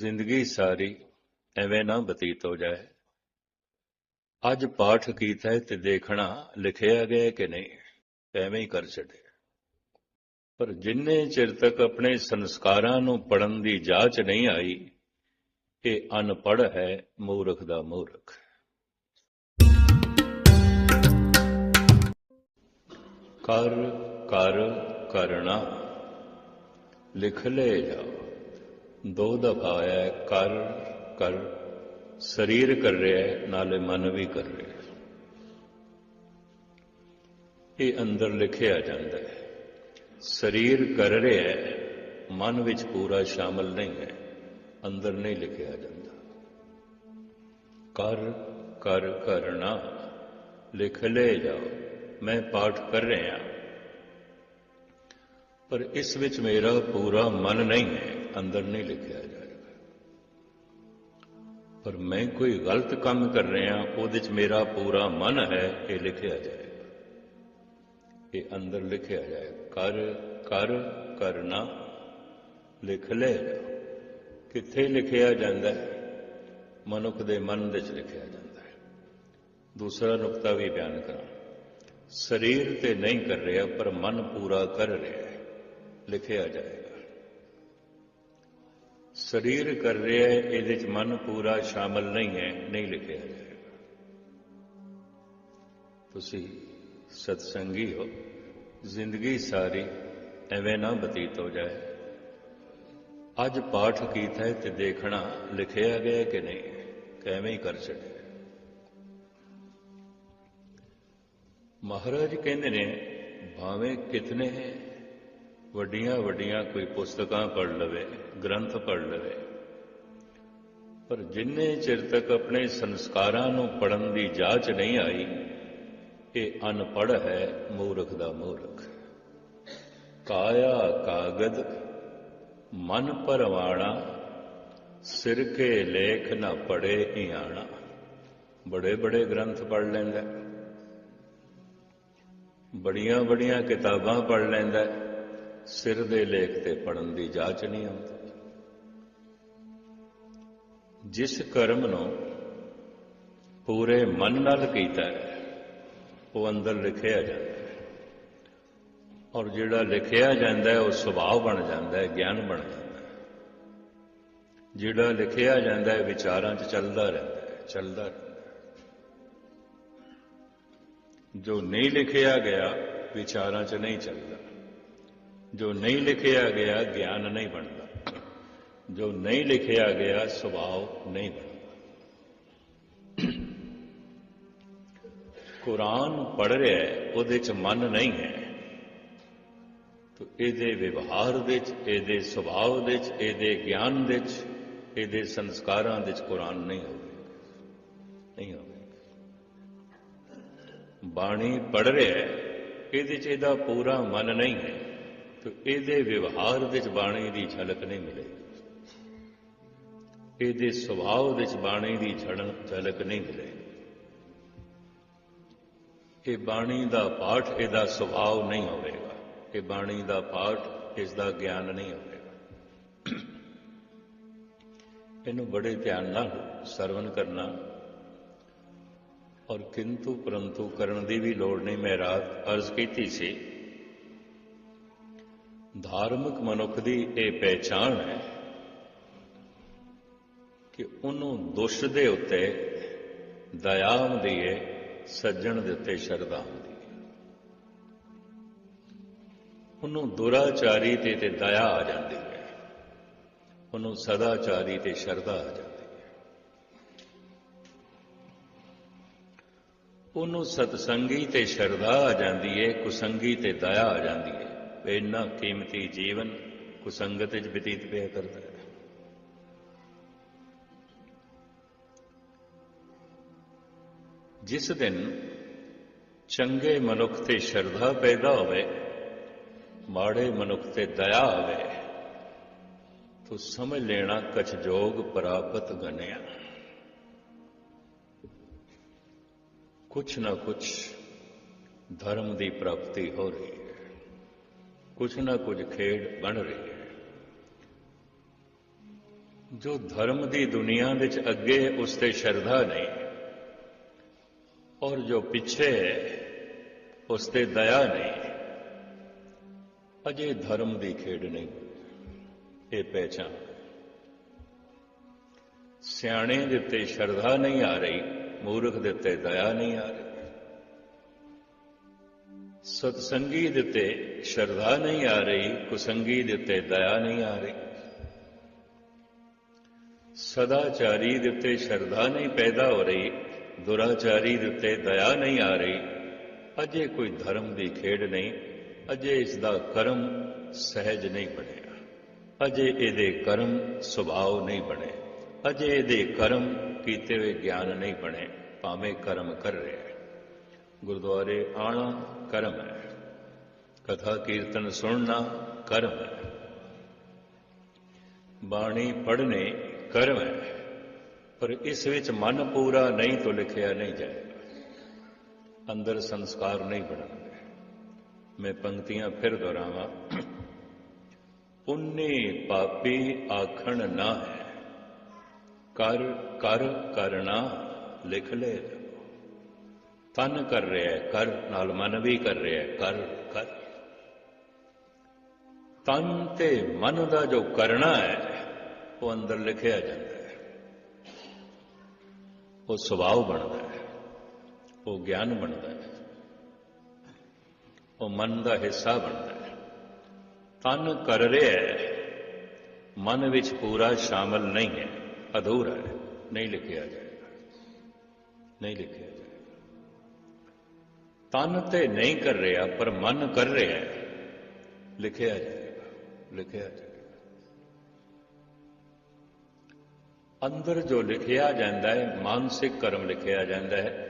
ਜ਼ਿੰਦਗੀ ਸਾਰੀ ਐਵੇਂ ਨਾ ਬਤੀਤ ਹੋ ਜਾਏ। ਅੱਜ ਪਾਠ ਕੀਤਾ ਤੇ ਦੇਖਣਾ ਲਿਖਿਆ ਗਿਆ ਕਿ ਨਹੀਂ, ਐਵੇਂ ਹੀ ਕਰ ਛੱਡੇ। ਪਰ ਜਿੰਨੇ ਚਿਰ ਤੱਕ ਆਪਣੇ ਸੰਸਕਾਰਾਂ ਨੂੰ ਪੜਨ ਦੀ ਜਾਚ ਨਹੀਂ ਆਈ, ਇਹ ਅਨਪੜ ਹੈ ਮੂਰਖ ਦਾ ਮੂਰਖ। ਕਰ ਕਰ ਕਰਨਾ ਲਿਖ ਲੈ ਜਾਓ। ਦੋ ਦਫਾ ਆਇਆ ਹੈ, ਕਰ ਕਰ। ਸਰੀਰ ਕਰ ਰਿਹਾ ਨਾਲੇ ਮਨ ਵੀ ਕਰ ਰਿਹਾ ਇਹ ਅੰਦਰ ਲਿਖਿਆ ਜਾਂਦਾ ਹੈ। ਸਰੀਰ ਕਰ ਰਿਹਾ ਹੈ ਮਨ ਵਿੱਚ ਪੂਰਾ ਸ਼ਾਮਲ ਨਹੀਂ ਹੈ। ਅੰਦਰ ਨਹੀਂ ਲਿਖਿਆ ਜਾਂਦਾ। ਕਰ ਕਰ ਕਰਨਾ। ਲਿਖ ਲੈ ਜਾਓ। ਮੈਂ ਪਾਠ ਕਰ ਰਿਹਾ ਪਰ ਇਸ ਵਿੱਚ ਮੇਰਾ ਪੂਰਾ ਮਨ ਨਹੀਂ ਹੈ। ਅੰਦਰ ਨਹੀਂ ਲਿਖਿਆ ਜਾਏਗਾ। ਪਰ ਮੈਂ ਕੋਈ ਗਲਤ ਕੰਮ ਕਰ ਰਿਹਾ, ਉਹਦੇ ਚ ਮੇਰਾ ਪੂਰਾ ਮਨ ਹੈ ਇਹ ਲਿਖਿਆ ਜਾਏਗਾ। ਇਹ ਅੰਦਰ ਲਿਖਿਆ ਜਾਏਗਾ ਕਰ ਕਰ, ਕਰਨਾ, ਲਿਖ ਲੈ। ਜਾਓ ਕਿੱਥੇ ਲਿਖਿਆ ਜਾਂਦਾ ਹੈ? ਮਨੁੱਖ ਦੇ ਮਨ ਵਿੱਚ ਲਿਖਿਆ ਜਾਂਦਾ ਹੈ। ਦੂਸਰਾ ਨੁਕਤਾ ਵੀ ਬਿਆਨ ਕਰਾਂ। ਸਰੀਰ ਤੇ ਨਹੀਂ ਕਰ ਰਿਹਾ, ਪਰ ਮਨ ਪੂਰਾ ਕਰ ਰਿਹਾ ਹੈ। ਲਿਖਿਆ ਜਾਏਗਾ। ਸਰੀਰ ਕਰ ਰਿਹਾ ਹੈ, ਇਹਦੇ ਚ ਮਨ ਪੂਰਾ ਸ਼ਾਮਲ ਨਹੀਂ ਹੈ, ਨਹੀਂ ਲਿਖਿਆ ਜਾਏਗਾ। ਤੁਸੀਂ ਸਤਸੰਗੀ ਹੋ, ਜ਼ਿੰਦਗੀ ਸਾਰੀ ਐਵੇਂ ਨਾ ਬਤੀਤ ਹੋ ਜਾਏ। ਅੱਜ ਪਾਠ ਕੀਤਾ ਹੈ ਤੇ ਦੇਖਣਾ ਲਿਖਿਆ ਗਿਆ ਕਿ ਨਹੀਂ, ਕਿਵੇਂ ਹੀ ਕਰ ਛੱਡਿਆ। ਮਹਾਰਾਜ ਕਹਿੰਦੇ ਨੇ, ਭਾਵੇਂ ਕਿਤਨੇ ਹੈ ਵੱਡੀਆਂ ਵੱਡੀਆਂ ਕੋਈ ਪੁਸਤਕਾਂ ਪੜ੍ਹ ਲਵੇ, ਗ੍ਰੰਥ ਪੜ੍ਹ ਲਵੇ। ਪਰ ਜਿੰਨੇ ਚਿਰ ਤੱਕ ਆਪਣੇ ਸੰਸਕਾਰਾਂ ਨੂੰ ਪੜਨ ਦੀ ਜਾਚ ਨਹੀਂ ਆਈ, ਇਹ ਅਨਪੜ੍ਹ ਹੈ ਮੂਰਖ ਦਾ ਮੂਰਖ। ਕਾਇਆ ਕਾਗਦ, ਮਨ ਪਰਵਾਣਾ, ਸਿਰ ਕੇ ਲੇਖ ਨਾ ਪੜੇ ਆਣਾ ਬੜੇ ਬੜੇ ਗ੍ਰੰਥ ਪੜ੍ਹ ਲੈਂਦਾ। ਬੜੀਆਂ ਬੜੀਆਂ ਕਿਤਾਬਾਂ ਪੜ੍ਹ ਲੈਂਦਾ। ਸਿਰ ਦੇ ਲੇਖ ਤੇ ਪੜਨ ਦੀ ਜਾਚ ਨਹੀਂ ਆਉਂਦੀ। ਜਿਸ ਕਰਮ ਨੂੰ ਪੂਰੇ ਮਨ ਨਾਲ ਕੀਤਾ ਹੈ, ਉਹ ਅੰਦਰ ਲਿਖਿਆ ਜਾਂਦਾ ਹੈ। ਔਰ ਜਿਹੜਾ ਲਿਖਿਆ ਜਾਂਦਾ ਹੈ, ਉਹ ਸੁਭਾਅ ਬਣ ਜਾਂਦਾ ਹੈ, ਗਿਆਨ ਬਣ ਜਾਂਦਾ ਹੈ। ਜਿਹੜਾ ਲਿਖਿਆ ਜਾਂਦਾ ਹੈ, ਵਿਚਾਰਾਂ 'ਚ ਚੱਲਦਾ ਰਹਿੰਦਾ ਹੈ, ਚੱਲਦਾ ਰਹਿੰਦਾ ਜੋ ਨਹੀਂ ਲਿਖਿਆ ਗਿਆ, ਵਿਚਾਰਾਂ 'ਚ ਨਹੀਂ ਚੱਲਦਾ। ਜੋ ਨਹੀਂ ਲਿਖਿਆ ਗਿਆ, ਗਿਆਨ ਨਹੀਂ ਬਣਦਾ। ਜੋ ਨਹੀਂ ਲਿਖਿਆ ਗਿਆ, ਸੁਭਾਅ ਨਹੀਂ ਬਣਦਾ। ਕੁਰਾਨ ਪੜ੍ਹ ਰਿਹਾ ਹੈ, ਉਹਦੇ 'ਚ ਮਨ ਨਹੀਂ ਹੈ। ਤੋ ਇਹਦੇ ਵਿਵਹਾਰ ਵਿੱਚ, ਇਹਦੇ ਸੁਭਾਅ ਵਿੱਚ, ਇਹਦੇ ਗਿਆਨ ਵਿੱਚ, ਇਹਦੇ ਸੰਸਕਾਰਾਂ ਵਿੱਚ ਕੁਰਾਨ ਨਹੀਂ ਹੋਵੇਗਾ ਨਹੀਂ ਹੋਵੇਗਾ ਬਾਣੀ ਪੜ ਰਿਹਾ ਹੈ, ਇਹਦੇ 'ਚ ਇਹਦਾ ਪੂਰਾ ਮਨ ਨਹੀਂ ਹੈ। ਤੇ ਇਹਦੇ ਵਿਵਹਾਰ ਵਿੱਚ ਬਾਣੀ ਦੀ ਝਲਕ ਨਹੀਂ ਮਿਲੇਗੀ ਇਹਦੇ ਸੁਭਾਅ ਵਿੱਚ ਬਾਣੀ ਦੀ ਝਲਕ ਨਹੀਂ ਮਿਲੇਗੀ ਇਹ ਬਾਣੀ ਦਾ ਪਾਠ ਇਹਦਾ ਸੁਭਾਅ ਨਹੀਂ ਹੋਵੇਗਾ। ਇਹ ਬਾਣੀ ਦਾ ਪਾਠ ਇਸ ਦਾ ਗਿਆਨ ਨਹੀਂ ਹੋਵੇਗਾ। ਇਹਨੂੰ ਬੜੇ ਧਿਆਨ ਨਾਲ ਸਰਵਨ ਕਰਨਾ ਔਰ ਕਿੰਤੂ ਪਰੰਤੂ ਕਰਨ ਦੀ ਵੀ ਲੋੜ ਨਹੀਂ। ਮੈਂ ਰਾਤ ਅਰਜ਼ ਕੀਤੀ ਸੀ ਧਾਰਮਿਕ ਮਨੁੱਖ ਦੀ ਇਹ ਪਹਿਚਾਣ ਹੈ ਕਿ ਉਹਨੂੰ ਦੁਸ਼ ਦੇ ਉੱਤੇ ਦਇਆ ਹੁੰਦੀ ਹੈ ਸੱਜਣ ਦੇ ਉੱਤੇ ਸ਼ਰਧਾ ਹੁੰਦੀ ਹੈ। ਉਹਨੂੰ ਦੁਰਾਚਾਰੀ ਤੇ ਤੇ ਦਇਆ ਆ ਜਾਂਦੀ ਹੈ। ਉਹਨੂੰ ਸਦਾਚਾਰੀ ਤੇ ਸ਼ਰਧਾ ਆ ਜਾਂਦੀ ਹੈ। ਉਹਨੂੰ ਸਤਸੰਗੀ ਤੇ ਸ਼ਰਧਾ ਆ ਜਾਂਦੀ ਹੈ, ਕੁਸੰਗੀ ਤੇ ਦਇਆ ਆ ਜਾਂਦੀ ਹੈ। ਇੰਨਾ ਕੀਮਤੀ ਜੀਵਨ ਕੁਸੰਗਤ ਵਿੱਚ ਬਤੀਤ ਪਿਆ ਕਰਦਾ ਹੈ। ਜਿਸ ਦਿਨ ਚੰਗੇ ਮਨੁੱਖ ਤੇ ਸ਼ਰਧਾ ਪੈਦਾ ਹੋਵੇ, ਮਾੜੇ ਮਨੁੱਖ ਤੇ ਦਇਆ ਹੋਵੇ, ਤੋ ਸਮਝ ਲੈਣਾ ਕਛ ਜੋਗ ਪ੍ਰਾਪਤ ਗਨਿਆ। ਕੁਛ ਨਾ ਕੁਛ ਧਰਮ ਦੀ ਪ੍ਰਾਪਤੀ ਹੋ ਰਹੀ। ਹੈ ਕੁਛ ਨਾ ਕੁਝ ਖੇਡ ਬਣ ਰਹੀ ਹੈ। ਜੋ ਧਰਮ ਦੀ ਦੁਨੀਆ ਵਿੱਚ ਅੱਗੇ ਉਸ ਤੇ ਸ਼ਰਧਾ ਨਹੀਂ, ਔਰ ਜੋ ਪਿੱਛੇ ਹੈ, ਉਸ ਤੇ ਦਇਆ ਨਹੀਂ, ਅਜੇ ਧਰਮ ਦੀ ਖੇਡ ਨਹੀਂ। ਇਹ ਪਹਿਚਾਨ ਸਿਆਣੇ ਦੇ ਉੱਤੇ ਸ਼ਰਧਾ ਨਹੀਂ ਆ ਰਹੀ, ਮੂਰਖ ਦੇ ਉੱਤੇ ਦਇਆ ਨਹੀਂ ਆ ਰਹੀ। ਸਤਸੰਗੀ ਦਿੱਤੇ ਸ਼ਰਧਾ ਨਹੀਂ ਆ ਰਹੀ, ਕੁਸੰਗੀ ਦੇ ਦਇਆ ਨਹੀਂ ਆ ਰਹੀ। ਸਦਾਚਾਰੀ ਦਿੱਤੇ ਸ਼ਰਧਾ ਨਹੀਂ ਪੈਦਾ ਹੋ ਰਹੀ, ਦੁਰਾਚਾਰੀ ਦਿੱਤੇ ਦਇਆ ਨਹੀਂ ਆ ਰਹੀ। ਅਜੇ ਕੋਈ ਧਰਮ ਦੀ ਖੇਡ ਨਹੀਂ, ਅਜੇ ਇਸ ਦਾ ਕਰਮ ਸਹਿਜ ਨਹੀਂ ਬਣਿਆ। ਅਜੇ ਇਹਦੇ ਕਰਮ ਸੁਭਾਅ ਨਹੀਂ ਬਣੇ, ਅਜੇ ਇਹਦੇ ਕਰਮ ਕੀਤੇ ਹੋਏ ਗਿਆਨ ਨਹੀਂ ਬਣੇ, ਭਾਵੇਂ ਕਰਮ ਕਰ ਰਿਹਾ ਹੈ। ਗੁਰਦੁਆਰੇ ਆਣਾ ਕਰਮ ਹੈ ਕਥਾ ਕੀਰਤਨ ਸੁਣਨਾ ਕਰਮ ਹੈ ਬਾਣੀ ਪੜ੍ਹਨੇ ਕਰਮ ਹੈ ਪਰ ਇਸ ਵਿੱਚ ਮਨ ਪੂਰਾ ਨਹੀਂ ਤੋਂ ਲਿਖਿਆ ਨਹੀਂ ਜਾਏਗਾ ਅੰਦਰ ਸੰਸਕਾਰ ਨਹੀਂ ਬਣਨਗੇ ਮੈਂ ਪੰਕਤੀਆਂ ਫਿਰ ਦੁਹਰਾਵਾਂ ਪੁੰਨੇ ਪਾਪੀ ਆਖਣ ਨਾ ਹੈ ਕਰ ਕਰ ਕਰਨਾ ਲਿਖ ਲੈ ਤਨ ਕਰ ਰਿਹਾ ਹੈ, ਕਰ, ਨਾਲ ਮਨ ਵੀ ਕਰ ਰਿਹਾ ਹੈ, ਕਰ ਕਰ। ਤਨ ਤੇ ਮਨ ਦਾ ਜੋ ਕਰਨਾ ਹੈ, ਉਹ ਅੰਦਰ ਲਿਖਿਆ ਜਾਂਦਾ ਹੈ। ਉਹ ਸੁਭਾਅ ਬਣਦਾ ਹੈ, ਉਹ ਗਿਆਨ ਬਣਦਾ ਹੈ। ਉਹ ਮਨ ਦਾ ਹਿੱਸਾ ਬਣਦਾ ਹੈ। ਤਨ ਕਰ ਰਿਹਾ ਹੈ, ਮਨ ਵਿੱਚ ਪੂਰਾ ਸ਼ਾਮਲ ਨਹੀਂ ਹੈ, ਅਧੂਰਾ ਹੈ, ਨਹੀਂ ਲਿਖਿਆ ਜਾਏਗਾ। ਨਹੀਂ ਲਿਖਿਆ ਤਨ ਤੇ ਨਹੀਂ ਕਰ ਰਿਹਾ, ਪਰ ਮਨ ਕਰ ਰਿਹਾ ਹੈ। ਲਿਖਿਆ ਜਾਏਗਾ ਲਿਖਿਆ ਜਾਏਗਾ ਅੰਦਰ ਜੋ ਲਿਖਿਆ ਜਾਂਦਾ ਹੈ, ਮਾਨਸਿਕ ਕਰਮ ਲਿਖਿਆ ਜਾਂਦਾ ਹੈ,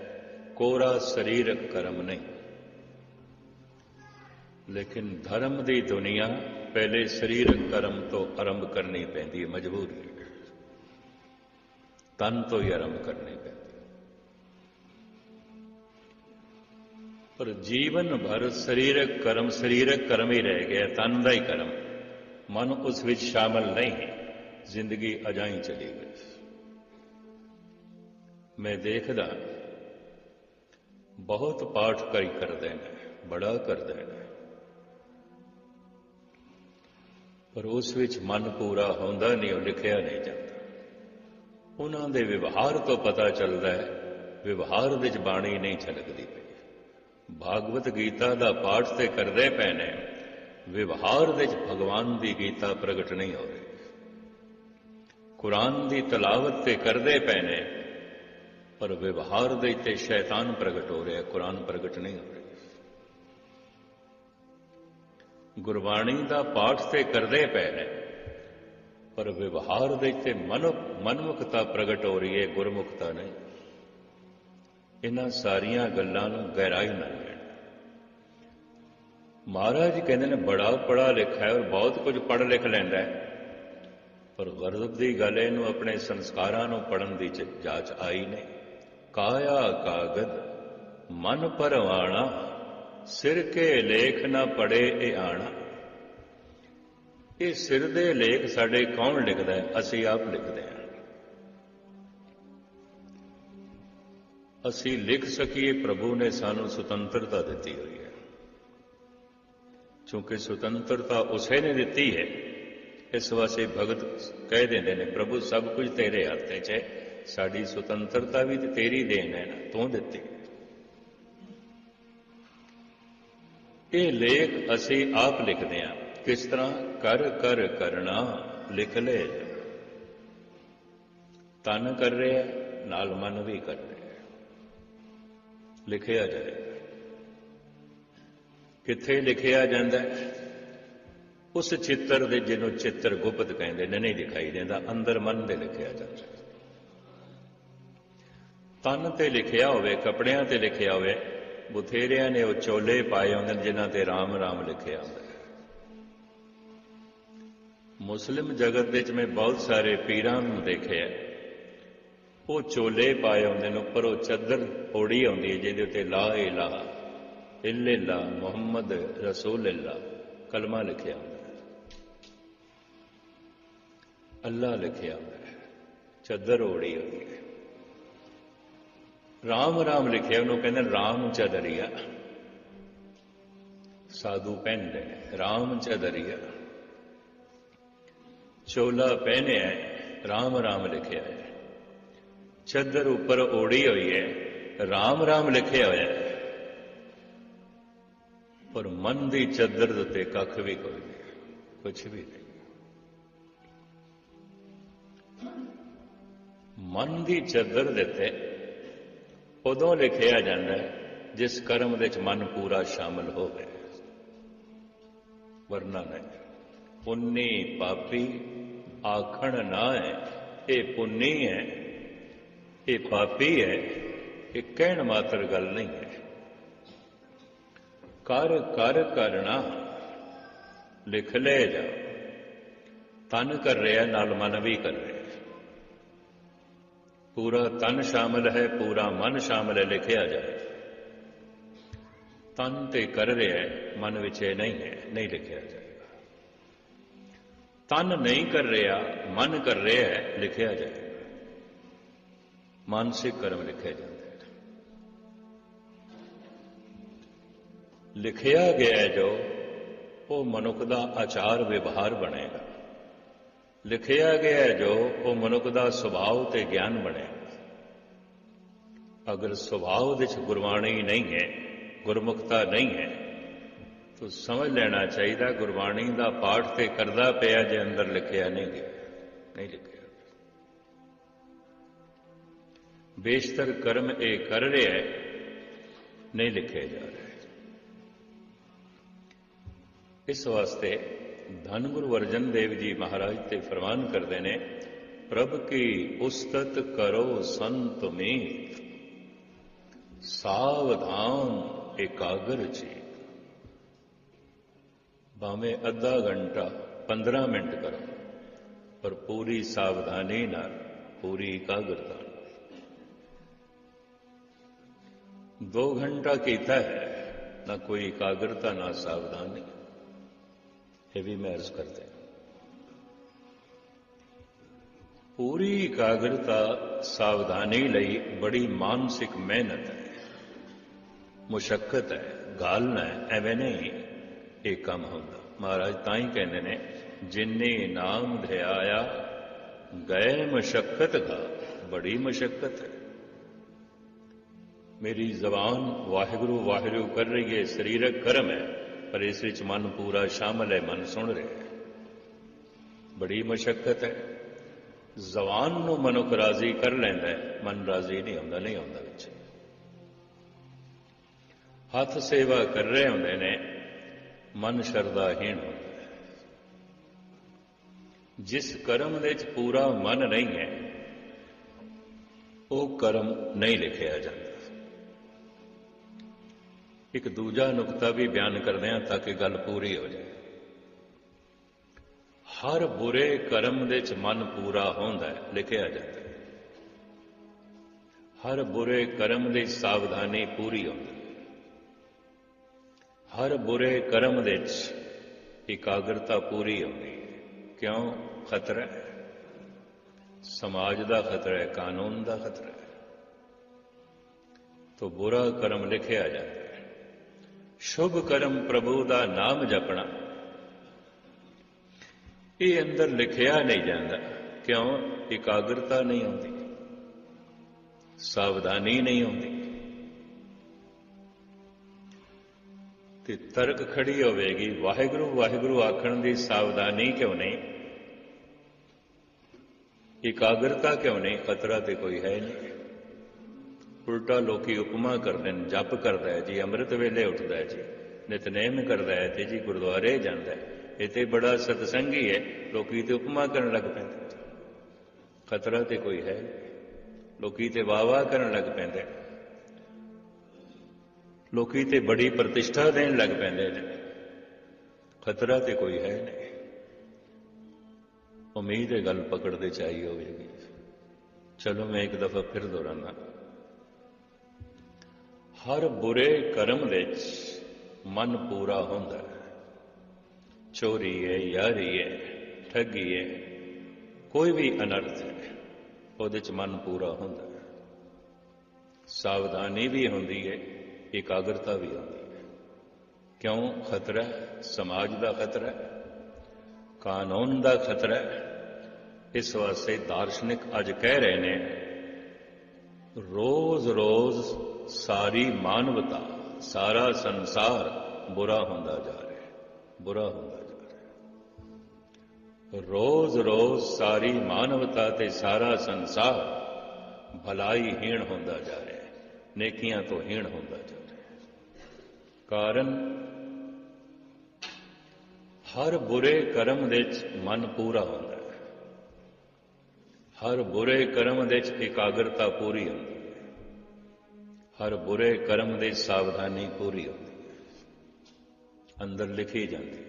ਕੋਰਾ ਸਰੀਰਕ ਕਰਮ ਨਹੀਂ। ਲੇਕਿਨ ਧਰਮ ਦੀ ਦੁਨੀਆ ਪਹਿਲੇ ਸਰੀਰਕ ਕਰਮ ਤੋਂ ਆਰੰਭ ਕਰਨੀ ਪੈਂਦੀ ਹੈ, ਮਜਬੂਰੀ। ਤਨ ਤੋਂ ਹੀ ਆਰੰਭ ਕਰਨੀ ਪੈਂਦੀ ਪਰ ਜੀਵਨ ਭਰ ਸਰੀਰਕ ਕਰਮ ਸਰੀਰਕ ਕਰਮ ਹੀ ਰਹਿ ਗਿਆ, ਤਨ ਦਾ ਹੀ ਕਰਮ। ਮਨ ਉਸ ਵਿੱਚ ਸ਼ਾਮਲ ਨਹੀਂ ਹੈ, ਜ਼ਿੰਦਗੀ ਅਜਾਈ ਚਲੀ ਗਈ। ਮੈਂ ਦੇਖਦਾ, ਬਹੁਤ ਪਾਠ ਕਈ ਕਰਦੇ ਨੇ, ਬੜਾ ਕਰਦੇ ਨੇ। ਪਰ ਉਸ ਵਿੱਚ ਮਨ ਪੂਰਾ ਹੁੰਦਾ ਨਹੀਂ, ਉਹ ਲਿਖਿਆ ਨਹੀਂ ਜਾਂਦਾ। ਉਹਨਾਂ ਦੇ ਵਿਵਹਾਰ ਤੋਂ ਪਤਾ ਚੱਲਦਾ ਹੈ, ਵਿਵਹਾਰ ਵਿੱਚ ਬਾਣੀ ਨਹੀਂ ਛਲਕਦੀ ਪਈ। ਭਾਗਵਤ ਗੀਤਾ ਦਾ ਪਾਠ ਤੇ ਕਰਦੇ ਪਏ ਨੇ ਵਿਵਹਾਰ ਵਿੱਚ ਭਗਵਾਨ ਦੀ ਗੀਤਾ ਪ੍ਰਗਟ ਨਹੀਂ ਹੋ ਰਹੀ। ਕੁਰਾਨ ਦੀ ਤਲਾਵਤ ਤੇ ਕਰਦੇ ਪਏ ਨੇ ਪਰ ਵਿਵਹਾਰ ਦੇ ਤੇ ਸ਼ੈਤਾਨ ਪ੍ਰਗਟ ਹੋ ਰਿਹਾ, ਕੁਰਾਨ ਪ੍ਰਗਟ ਨਹੀਂ ਹੋ ਰਿਹਾ। ਗੁਰਬਾਣੀ ਦਾ ਪਾਠ ਤੇ ਕਰਦੇ ਪਏ ਨੇ ਪਰ ਵਿਵਹਾਰ ਦੇ ਤੇ ਮਨੁੱਖ ਮਨਮੁਖਤਾ ਪ੍ਰਗਟ ਹੋ ਰਹੀ ਹੈ, ਗੁਰਮੁਖਤਾ ਨਹੀਂ। ਇਹਨਾਂ ਸਾਰੀਆਂ ਗੱਲਾਂ ਨੂੰ ਗਹਿਰਾਈ ਨਾਲ ਲੈਣ। ਮਹਾਰਾਜ ਕਹਿੰਦੇ ਨੇ, ਬੜਾ ਪੜਾ ਲਿਖਾ ਹੈ ਔਰ ਬਹੁਤ ਕੁਝ ਪੜ ਲਿਖ ਲੈਂਦਾ ਹੈ। ਪਰ ਗਰਜ਼ਬ ਦੀ ਗੱਲ ਇਹਨੂੰ ਆਪਣੇ ਸੰਸਕਾਰਾਂ ਨੂੰ ਪੜਨ ਦੀ ਜਾਂਚ ਆਈ ਨਹੀਂ। ਕਾਇਆ ਕਾਗਦ, ਮਨ ਪਰਵਾਣਾ, ਸਿਰ ਕੇ ਲੇਖ ਨਾ ਪੜੇ ਇਹ ਆਣਾ। ਇਹ ਸਿਰ ਦੇ ਲੇਖ ਸਾਡੇ ਕੌਣ ਲਿਖਦਾ ਹੈ? ਅਸੀਂ ਆਪ ਲਿਖਦੇ ਹਾਂ। ਅਸੀਂ ਲਿਖ ਸਕੀਏ ਪ੍ਰਭੂ ਨੇ ਸਾਨੂੰ ਸੁਤੰਤਰਤਾ ਦਿੱਤੀ ਹੋਈ ਹੈ ਕਿਉਂਕਿ ਸੁਤੰਤਰਤਾ ਉਸੇ ਨੇ ਦਿੱਤੀ ਹੈ ਇਸ ਵਾਸਤੇ ਭਗਤ ਕਹਿ ਦਿੰਦੇ ਨੇ ਪ੍ਰਭੂ ਸਭ ਕੁਝ ਤੇਰੇ ਹੱਥ 'ਚ ਹੈ ਸਾਡੀ ਸੁਤੰਤਰਤਾ ਵੀ ਤੇ ਤੇਰੀ ਦੇਣ ਹੈ ਨਾ ਤੂੰ ਦਿੱਤੀ ਇਹ ਲੇਖ ਅਸੀਂ ਆਪ ਲਿਖਦੇ ਹਾਂ ਕਿਸ ਤਰ੍ਹਾਂ ਕਰ ਕਰ ਕਰਨਾ ਲਿਖ ਲੈ ਤਨ ਕਰ ਰਿਹਾ ਨਾਲ ਮਨ ਵੀ ਕਰ ਰਿਹਾ ਲਿਖਿਆ ਜਾਏ। ਕਿੱਥੇ ਲਿਖਿਆ ਜਾਂਦਾ ਉਸ ਚਿੱਤਰ ਦੇ ਜਿਹਨੂੰ ਚਿੱਤਰ ਗੁਪਤ ਕਹਿੰਦੇ ਨੇ, ਨਹੀਂ ਦਿਖਾਈ ਦਿੰਦਾ, ਅੰਦਰ ਮਨ ਦੇ ਲਿਖਿਆ ਜਾਂਦਾ ਤਨ ਤੇ ਲਿਖਿਆ ਹੋਵੇ, ਕੱਪੜਿਆਂ ਤੇ ਲਿਖਿਆ ਹੋਵੇ, ਬੁਥੇਰਿਆਂ ਨੇ ਉਹ ਚੋਲੇ ਪਾਏ ਹੁੰਦੇ ਨੇ, ਜਿਨ੍ਹਾਂ ਤੇ ਰਾਮ ਰਾਮ ਲਿਖਿਆ ਹੁੰਦਾ ਮੁਸਲਿਮ ਜਗਤ ਵਿੱਚ ਮੈਂ ਬਹੁਤ ਸਾਰੇ ਪੀਰਾਂ ਨੂੰ ਦੇਖਿਆ ਉਹ ਚੋਲੇ ਪਾਏ ਹੁੰਦੇ ਨੇ ਉੱਪਰ, ਉਹ ਚੱਦਰ ਓੜੀ ਆਉਂਦੀ ਹੈ ਜਿਹਦੇ ਉੱਤੇ ਲਾ ਇਲਾਹਾ ਇਲਾ ਮੁਹੰਮਦ ਰਸੂਲullah ਕਲਮਾ ਲਿਖਿਆ ਹੁੰਦਾ ਅੱਲਾ ਲਿਖਿਆ ਹੋਇਆ ਹੈ, ਚੱਦਰ ਓੜੀ ਹੋਈ ਹੈ। ਰਾਮ ਰਾਮ ਲਿਖਿਆ, ਉਹਨੂੰ ਕਹਿੰਦੇ ਰਾਮ ਚਦਰੀਆ। ਸਾਧੂ ਪਹਿਨਦੇ ਨੇ, ਰਾਮ ਚਦਰੀਆ। ਚੋਲਾ ਪਹਿਨਿਆ ਰਾਮ ਰਾਮ ਲਿਖਿਆ ਹੈ। ਚਾਦਰ ਉੱਪਰ ਓੜੀ ਹੋਈ ਹੈ। ਰਾਮ ਰਾਮ ਲਿਖਿਆ ਹੋਇਆ ਹੈ। ਪਰ ਮਨ ਦੀ ਚਾਦਰ ਦੇ ਉੱਤੇ ਕੱਖ ਵੀ ਕੋਈ ਨਹੀਂ। ਕੁਝ ਵੀ ਨਹੀਂ। ਮਨ ਦੀ ਚਾਦਰ ਦੇ ਉੱਤੇ ਉਦੋਂ ਲਿਖਿਆ ਜਾਂਦਾ ਜਿਸ ਕਰਮ ਵਿੱਚ ਮਨ ਪੂਰਾ ਸ਼ਾਮਲ ਹੋਵੇ ਵਰਨਾ ਨਹੀਂ। ਪੁੰਨੀ ਪਾਪੀ ਆਖਣ ਨਾ ਹੈ, ਇਹ ਪੁੰਨੀ ਹੈ। ਇਹ ਪਾਪੀ ਹੈ ਇਹ ਕਹਿਣ ਮਾਤਰ ਗੱਲ ਨਹੀਂ ਹੈ। ਕਰ ਕਰ, ਕਰਨਾ, ਲਿਖ ਲੈ ਜਾ। ਤਨ ਕਰ ਰਿਹਾ, ਨਾਲ ਮਨ ਵੀ ਕਰ ਰਿਹਾ। ਪੂਰਾ ਤਨ ਸ਼ਾਮਲ ਹੈ, ਪੂਰਾ ਮਨ ਸ਼ਾਮਲ ਹੈ, ਲਿਖਿਆ ਜਾਏ ਤਨ ਤੇ ਕਰ ਰਿਹਾ ਹੈ, ਮਨ ਵਿੱਚ ਇਹ ਨਹੀਂ ਹੈ, ਨਹੀਂ ਲਿਖਿਆ ਜਾਏਗਾ ਤਨ ਨਹੀਂ ਕਰ ਰਿਹਾ, ਮਨ ਕਰ ਰਿਹਾ ਹੈ, ਲਿਖਿਆ ਜਾਏ ਮਾਨਸਿਕ ਕਰਮ ਲਿਖਿਆ ਜਾਂਦਾ ਹੈ। ਲਿਖਿਆ ਗਿਆ ਜੋ, ਉਹ ਮਨੁੱਖ ਦਾ ਆਚਾਰ ਵਿਵਹਾਰ ਬਣੇਗਾ। ਲਿਖਿਆ ਗਿਆ ਜੋ, ਉਹ ਮਨੁੱਖ ਦਾ ਸੁਭਾਅ ਤੇ ਗਿਆਨ ਬਣੇਗਾ। ਅਗਰ ਸੁਭਾਅ ਵਿੱਚ ਗੁਰਬਾਣੀ ਨਹੀਂ ਹੈ, ਗੁਰਮੁਖਤਾ ਨਹੀਂ ਹੈ, ਤਾਂ ਸਮਝ ਲੈਣਾ ਚਾਹੀਦਾ, ਗੁਰਬਾਣੀ ਦਾ ਪਾਠ ਤੇ ਕਰਦਾ ਪਿਆ ਜੇ ਅੰਦਰ ਲਿਖਿਆ ਨਹੀਂ ਗਿਆ, ਨਹੀਂ ਲਿਖਿਆ। ਬੇਸ਼ਤਰ ਕਰਮ ਇਹ ਕਰ ਰਿਹਾ ਹੈ, ਨਹੀਂ ਲਿਖਿਆ ਜਾ ਰਿਹਾ ਇਸ ਵਾਸਤੇ ਧੰਨ ਗੁਰੂ ਅਰਜਨ ਦੇਵ ਜੀ ਮਹਾਰਾਜ ਤੇ ਫਰਮਾਨ ਕਰਦੇ ਨੇ, ਪ੍ਰਭ ਕੀ ਉਸਤਤ ਕਰੋ ਸੰਤ ਮੀਤ, ਸਾਵਧਾਨ ਇਕਾਗਰ ਚੀਤ ਭਾਵੇਂ ਅੱਧਾ ਘੰਟਾ 15 ਮਿੰਟ ਕਰੋ, ਪਰ ਪੂਰੀ ਸਾਵਧਾਨੀ ਨਾਲ ਪੂਰੀ ਇਕਾਗਰਤਾ ਨਾਲ ਦੋ ਘੰਟਾ ਕੀਤਾ ਹੈ, ਨਾ ਕੋਈ ਇਕਾਗਰਤਾ, ਨਾ ਸਾਵਧਾਨੀ। ਇਹ ਵੀ ਮੈਂ ਅਰਜ਼ ਕਰਦੇ ਪੂਰੀ ਇਕਾਗਰਤਾ ਸਾਵਧਾਨੀ ਲਈ ਬੜੀ ਮਾਨਸਿਕ ਮਿਹਨਤ ਹੈ। ਮੁਸ਼ਕਲ ਹੈ ਗਾਲਣਾ ਹੈ, ਐਵੇਂ ਨਹੀਂ ਇਹ ਕੰਮ ਹੁੰਦਾ। ਮਹਾਰਾਜ ਤਾਂ ਹੀ ਕਹਿੰਦੇ ਨੇ, ਜਿਨੇ ਨਾਮ ਧਿਆਇਆ, ਗਏ ਮੁਸ਼ਕਲ ਦਾ ਬੜੀ ਮੁਸ਼ਕਲ ਹੈ। ਮੇਰੀ ਜ਼ਬਾਨ ਵਾਹਿਗੁਰੂ ਵਾਹਿਗੁਰੂ ਕਰ ਰਹੀ ਹੈ, ਸਰੀਰਕ ਕਰਮ ਹੈ, ਪਰ ਇਸ ਵਿੱਚ ਮਨ ਪੂਰਾ ਸ਼ਾਮਲ ਹੈ, ਮਨ ਸੁਣ ਰਿਹਾ ਹੈ। ਬੜੀ ਮੁਸ਼ਕਲ ਹੈ। ਜ਼ਬਾਨ ਨੂੰ ਮਨੁੱਖ ਰਾਜ਼ੀ ਕਰ ਲੈਂਦਾ ਹੈ, ਮਨ ਰਾਜ਼ੀ ਨਹੀਂ ਹੁੰਦਾ ਨਹੀਂ ਹੁੰਦਾ ਵਿੱਚ। ਹੱਥ ਸੇਵਾ ਕਰ ਰਹੇ ਹੁੰਦੇ ਨੇ, ਮਨ ਸ਼ਰਧਾਹੀਣ ਹੁੰਦਾ ਜਿਸ ਕਰਮ ਦੇ ਵਿੱਚ ਪੂਰਾ ਮਨ ਨਹੀਂ ਹੈ, ਉਹ ਕਰਮ ਨਹੀਂ ਲਿਖਿਆ ਜਾਂਦਾ। ਇੱਕ ਦੂਜਾ ਨੁਕਤਾ ਵੀ ਬਿਆਨ ਕਰਦੇ ਹਾਂ ਤਾਂ ਕਿ ਗੱਲ ਪੂਰੀ ਹੋ ਜਾਏ। ਹਰ ਬੁਰੇ ਕਰਮ ਦੇ ਚ ਮਨ ਪੂਰਾ ਹੁੰਦਾ ਹੈ, ਲਿਖਿਆ ਜਾਂਦਾ ਹੈ। ਹਰ ਬੁਰੇ ਕਰਮ ਦੀ ਸਾਵਧਾਨੀ ਪੂਰੀ ਹੁੰਦੀ ਹਰ ਬੁਰੇ ਕਰਮ ਦੇ ਚ ਇਕਾਗਰਤਾ ਪੂਰੀ ਹੁੰਦੀ ਕਿਉਂ? ਖਤਰਾ ਹੈ। ਸਮਾਜ ਦਾ ਖਤਰਾ ਹੈ, ਕਾਨੂੰਨ ਦਾ ਖਤਰਾ ਹੈ। ਤੋ ਬੁਰਾ ਕਰਮ ਲਿਖਿਆ ਜਾਂਦਾ ਸ਼ੁਭ ਕਰਮ ਪ੍ਰਭੂ ਦਾ ਨਾਮ ਜਪਣਾ। ਇਹ ਅੰਦਰ ਲਿਖਿਆ ਨਹੀਂ ਜਾਂਦਾ, ਕਿਉਂ? ਇਕਾਗਰਤਾ ਨਹੀਂ ਆਉਂਦੀ ਸਾਵਧਾਨੀ ਨਹੀਂ ਆਉਂਦੀ ਤੇ ਤਰਕ ਖੜੀ ਹੋਵੇਗੀ, ਵਾਹਿਗੁਰੂ ਵਾਹਿਗੁਰੂ ਆਖਣ ਦੀ ਸਾਵਧਾਨੀ ਕਿਉਂ ਨਹੀਂ? ਇਕਾਗਰਤਾ ਕਿਉਂ ਨਹੀਂ? ਖਤਰਾ ਤੇ ਕੋਈ ਹੈ ਨਹੀਂ। ਉਲਟਾ ਲੋਕੀ ਉਪਮਾ ਕਰਦੇ ਨੇ, ਜਪ ਕਰਦਾ ਹੈ ਜੀ, ਅੰਮ੍ਰਿਤ ਵੇਲੇ ਉੱਠਦਾ ਹੈ ਜੀ, ਨਿਤਨੇਮ ਕਰਦਾ ਹੈ ਤੇ ਜੀ ਗੁਰਦੁਆਰੇ ਜਾਂਦਾ ਹੈ। ਇਹ ਤੇ ਬੜਾ ਸਤਸੰਗੀ ਹੈ, ਲੋਕੀ ਤੇ ਉਪਮਾ ਕਰਨ ਲੱਗ ਪੈਂਦੇ ਖਤਰਾ ਤੇ ਕੋਈ ਹੈ ਲੋਕੀ ਤੇ ਵਾਵਾ ਕਰਨ ਲੱਗ ਪੈਂਦੇ ਲੋਕੀ ਤੇ ਬੜੀ ਪ੍ਰਤਿਸ਼ਠਾ ਦੇਣ ਲੱਗ ਪੈਂਦੇ ਨੇ। ਖਤਰਾ ਤੇ ਕੋਈ ਹੈ ਨਹੀਂ। ਉਮੀਦ ਹੈ ਗੱਲ ਪਕੜਦੇ ਚਾਹੀ ਹੋਵੇਗੀ। ਚਲੋ ਮੈਂ ਇੱਕ ਦਫਾ ਫਿਰ ਦੁਹਰਾਨਾ ਹਰ ਬੁਰੇ ਕਰਮ ਵਿੱਚ ਮਨ ਪੂਰਾ ਹੁੰਦਾ ਹੈ। ਚੋਰੀ ਹੈ ਯਾਰੀ ਹੈ ਠੱਗੀ ਹੈ ਕੋਈ ਵੀ ਅਨਰਥ ਹੈ, ਉਹਦੇ ਚ ਮਨ ਪੂਰਾ ਹੁੰਦਾ ਹੈ। ਸਾਵਧਾਨੀ ਵੀ ਹੁੰਦੀ ਹੈ, ਇਕਾਗਰਤਾ ਵੀ ਹੁੰਦੀ ਹੈ। ਕਿਉਂ? ਖਤਰਾ ਸਮਾਜ ਦਾ ਖਤਰਾ ਕਾਨੂੰਨ ਦਾ ਖਤਰਾ ਇਸ ਵਾਸਤੇ ਦਾਰਸ਼ਨਿਕ ਅੱਜ ਕਹਿ ਰਹੇ ਨੇ, ਰੋਜ਼-ਰੋਜ਼ ਸਾਰੀ ਮਾਨਵਤਾ ਸਾਰਾ ਸੰਸਾਰ ਬੁਰਾ ਹੁੰਦਾ ਜਾ ਰਿਹਾ ਹੈ ਬੁਰਾ ਹੁੰਦਾ ਜਾ ਰਿਹਾ ਹੈ ਰੋਜ਼-ਰੋਜ਼ ਸਾਰੀ ਮਾਨਵਤਾ ਤੇ ਸਾਰਾ ਸੰਸਾਰ ਭਲਾਈ ਹੀਣ ਹੁੰਦਾ ਜਾ ਰਿਹਾ ਹੈ ਨੇਕੀਆਂ ਤੋਂ ਹੀਣ ਹੁੰਦਾ ਜਾ ਰਿਹਾ ਹੈ ਕਾਰਨ ਹਰ ਬੁਰੇ ਕਰਮ ਦੇ ਵਿੱਚ ਮਨ ਪੂਰਾ ਹੁੰਦਾ ਹੈ ਹਰ ਬੁਰੇ ਕਰਮ ਦੇ ਵਿੱਚ ਇਕਾਗਰਤਾ ਪੂਰੀ ਹੁੰਦੀ ਹੈ ਹਰ ਬੁਰੇ ਕਰਮ ਦੇ ਸਾਵਧਾਨੀ ਪੂਰੀ ਹੁੰਦੀ ਹੈ ਅੰਦਰ ਲਿਖੀ ਜਾਂਦੀ ਹੈ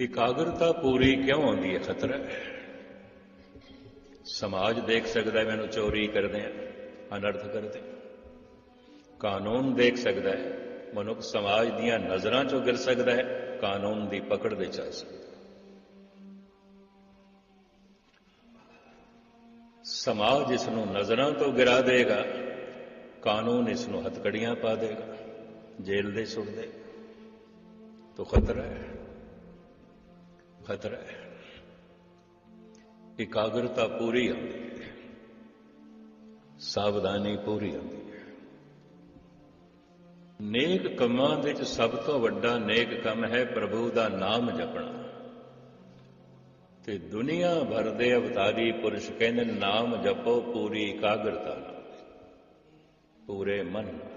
ਇਕਾਗਰਤਾ ਪੂਰੀ ਕਿਉਂ ਹੁੰਦੀ ਹੈ ਖਤਰਾ ਹੈ ਸਮਾਜ ਦੇਖ ਸਕਦਾ ਹੈ ਮੈਨੂੰ ਚੋਰੀ ਕਰਦੇ ਆ ਅਨਰਥ ਕਰਦੇ ਕਾਨੂੰਨ ਦੇਖ ਸਕਦਾ ਹੈ ਮਨੁੱਖ ਸਮਾਜ ਦੀਆਂ ਨਜ਼ਰਾਂ ਚੋਂ ਗਿਰ ਸਕਦਾ ਹੈ ਕਾਨੂੰਨ ਦੀ ਪਕੜ ਵਿੱਚ ਆ ਸਕਦਾ ਸਮਾਜ ਇਸ ਨੂੰ ਨਜ਼ਰਾਂ ਤੋਂ ਗਿਰਾ ਦੇਗਾ, ਕਾਨੂੰਨ ਇਸ ਨੂੰ ਹਥਕੜੀਆਂ ਪਾ ਦੇਗਾ, ਜੇਲ੍ਹ ਦੇ ਸੁੱਟ ਦੇ। ਤੋ ਖਤਰਾ ਹੈ ਖਤਰਾ ਹੈ। ਇਕਾਗਰਤਾ ਪੂਰੀ ਆਉਂਦੀ ਹੈ, ਸਾਵਧਾਨੀ ਪੂਰੀ ਆਉਂਦੀ ਹੈ। ਨੇਕ ਕੰਮਾਂ ਵਿੱਚ ਸਭ ਤੋਂ ਵੱਡਾ ਨੇਕ ਕੰਮ ਹੈ ਪ੍ਰਭੂ ਦਾ ਨਾਮ ਜਪਣਾ। ਤੇ ਦੁਨੀਆ ਭਰ ਦੇ ਅਵਤਾਰੀ ਪੁਰਸ਼ ਕਹਿੰਦੇ ਨਾਮ ਜਪੋ ਪੂਰੀ ਇਕਾਗਰਤਾ ਨਾਲ। ਪੂਰੇ ਮਨ ਨਾਲ।